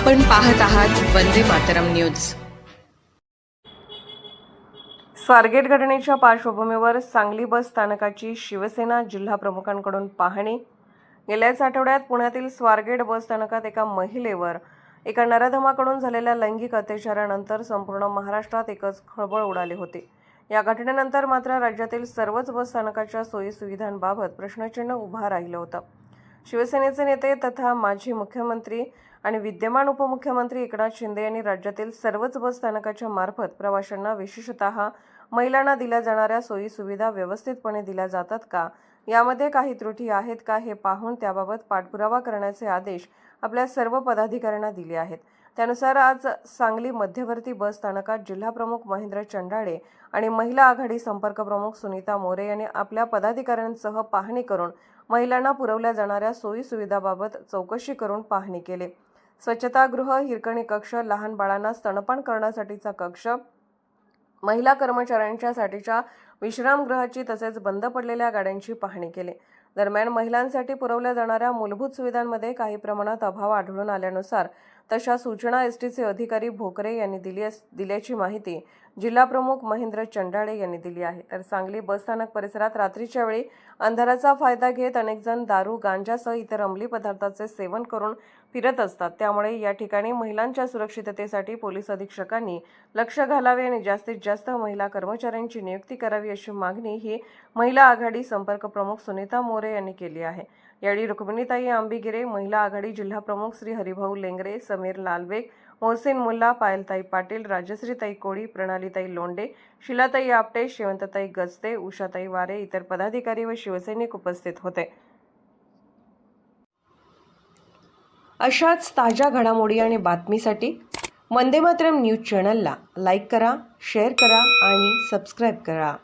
आपण पाहत आहात वंदे मातरम न्यूज. स्वारगेट घटनेच्या पार्श्वभूमीवर सांगली बस स्थानकाची शिवसेना जिल्हा प्रमुखांकडून पाहणी. गेल्याच आठवड्यात पुण्यातील स्वारगेट बस स्थानकात एका महिलेवर एका नराधमाकडून झालेल्या लैंगिक अत्याचारानंतर संपूर्ण महाराष्ट्रात एकच खळबळ उडाली होती. या घटनेनंतर मात्र राज्यातील सर्वच बस स्थानकाच्या सोयीसुविधांबाबत प्रश्नचिन्ह उभा राहिलं होतं. शिवसेनेचे नेते तथा माजी मुख्यमंत्री आणि विद्यमान उपमुख्यमंत्री एकनाथ शिंदे यांनी राज्यातील सर्वच बस स्थानकाच्या मार्फत प्रवाशांना विशेषतः महिलांना दिल्या जाणाऱ्या सोयी सुविधा व्यवस्थितपणे दिल्या जातात का? यामध्ये काही त्रुटी आहेत का हे पाहून त्याबाबत पाठपुरावा करण्याचे आदेश आपल्या सर्व पदाधिकाऱ्यांना दिले आहेत. त्यानुसार आज सांगली मध्यवर्ती बस स्थानकात जिल्हाप्रमुख महेंद्र चंडाळे आणि महिला आघाडी संपर्क प्रमुख सुनीता मोरे यांनी आपल्या पदाधिकाऱ्यांसह पाहणी करून महिलांना पुरवल्या जाणाऱ्या सोयीसुविधाबाबत चौकशी करून पाहणी केली. स्वच्छतागृह हिरकणी कक्ष लहान बाळांना स्तनपान करण्यासाठीचा कक्ष महिला कर्मचाऱ्यांच्यासाठीच्या विश्रामगृहाची तसेच बंद पडलेल्या गाड्यांची पाहणी केली. दरम्यान महिलांसाठी पुरवल्या जाणाऱ्या मूलभूत सुविधांमध्ये काही प्रमाणात अभाव आढळून आल्यानुसार तशा सूचना एस टीचे अधिकारी भोकरे यांनी दिली अस- दिल्याची माहिती जिल्हाप्रमुख महेंद्र चंडाळे यांनी दिली आहे. तर सांगली बसस्थानक परिसरात रात्रीच्या वेळी अंधाराचा फायदा घेत अनेकजण दारू गांजासह इतर अंमली पदार्थाचे सेवन करून फिरत असतात. त्यामुळे या ठिकाणी महिलांच्या सुरक्षिततेसाठी पोलीस अधीक्षकांनी लक्ष घालावे आणि जास्तीत जास्त महिला कर्मचाऱ्यांची नियुक्ती करावी अशी मागणी ही महिला आघाडी संपर्क प्रमुख सुनीता मोरे यांनी केली आहे. यावेळी रुक्मिणीताई आंबिगिरे महिला आघाडी जिल्हाप्रमुख श्री हरिभाऊ लेंगरे समीर लालबेग मोहसिन मुल्ला पायलताई पाटील राजश्रीताई कोळी प्रणालीताई लोंडे शिलाताई आपटे शेवंतताई गजते उषाताई वारे इतर पदाधिकारी व शिवसैनिक उपस्थित होते. अशाच ताज्या घडामोडी आणि बातमीसाठी वंदे मातरम न्यूज चॅनलला लाईक करा शेअर करा आणि सबस्क्राईब करा.